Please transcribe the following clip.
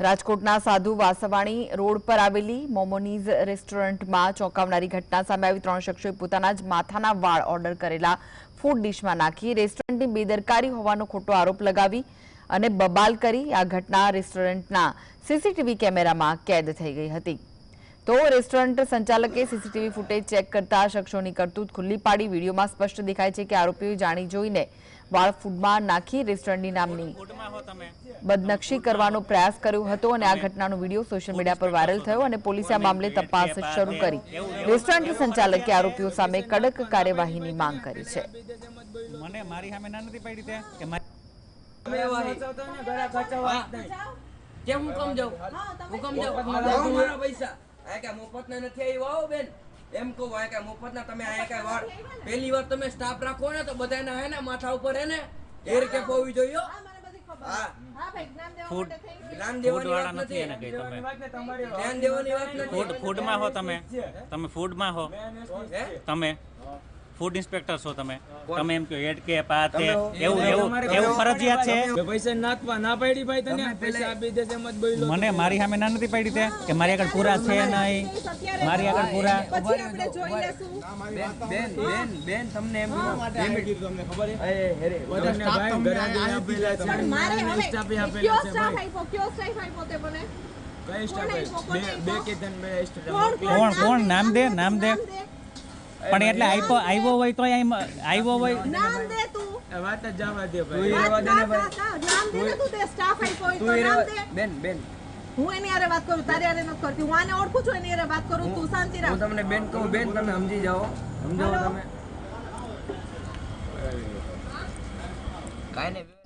રાજકોટના સાધુ વાસવાણી રોડ પર આવેલી મોમોનીઝ રેસ્ટોરન્ટમાં ચોંકાવનારી ઘટના સામે આવી. ત્રણ શખ્સોએ પોતાના જ માથાના વાળ ઓર્ડર કરેલા ફૂડ ડિશમાં નાખી રેસ્ટોરન્ટની બેદરકારી હોવાનો ખોટો આરોપ લગાવી અને બબાલ કરી આ ઘટના રેસ્ટોરન્ટના સીસીટીવી કેમેરામાં કેદ થઈ ગઈ હતી. તો રેસ્ટોરન્ટ સંચાલકે સીસીટીવી ફૂટેજ ચેક કરતા શખ્સોની કરતૂત ખુલ્લી પાડી. વિડીયોમાં સ્પષ્ટ દેખાય છે કે આરોપીઓ જાણી જોઈને વાળ ફૂડમાં નાખી રેસ્ટોરન્ટની નામની બદનક્ષી કરવાનો પ્રયાસ કર્યો હતો અને આ ઘટનાનો વીડિયો સોશિયલ મીડિયા પર વાયરલ થયો અને પોલીસે આ મામલે તપાસ શરૂ કરી. રેસ્ટોરન્ટ સંચાલકે આરોપીઓ સામે કડક કાર્યવાહીની માંગ કરી છે. મને મારી સામે ના નથી પડી તે કે મારી હું કમ જાઉં? હું કમ જાઉં? મારા પૈસા. આ મફતના નથી આવ્યા આવો બેન. એમ કહું આ મફતના તમે આ કે વાર. પહેલી વાર તમે સ્ટાફ રાખો ને તો બધાના હે ને માથા ઉપર હે ને એર કે પોવી જોઈએ હો. જ્ઞાન દેવાની વાત નથી. નથી એને કઈ તમે. વાત ફૂડમાં ફૂડમાં હો તમે. તમે ફૂડમાં હો. તમે ફૂડ ઇન્સ્પેક્ટર છો તમે તમે એમ કહો હેડ કે પા તે એવું એવું એવું ફરજિયાત છે પૈસા નાખવા ના પાડી ભાઈ તને પૈસા આપી દેશે એમ જ બોલ્યો મને મારી સામે ના નથી પાડી તે કે મારી આગળ પૂરા છે નહીં મારી આગળ પૂરા પછી આપણે જોઈ લેશું બેન બેન બેન તમને એમ એમ કીધું તમને ખબર છે અરે હેરે તમને ભાઈ ઘરે આપેલા છે પણ મારે હવે કયો સ્ટાફ આપ્યો કયો સ્ટાફ આપ્યો તે મને કઈ સ્ટાફ બે બે કે ધન બે સ્ટાફ કોણ કોણ નામ દે નામ દે પણ એટલે આઈપો આવ્યો હોય તો આવ્યો હોય નામ દે તું. વાત જ જવા દે ભાઈ. તું રહેવા દે ને ભાઈ. ના, ના, નામ દે તું તે સ્ટાફ આઈપો હોય તો નામ દે. બેન બેન. હું એની હારે વાત કરું તારી આરે નથી કરતી. હું આને ઓળખું છું એની હારે વાત કરું તું શાંતિ હું રાખ તમને બેન કહું બેન તમે સમજી જાઓ. સમજાવો તમે. કાઈ નહીં.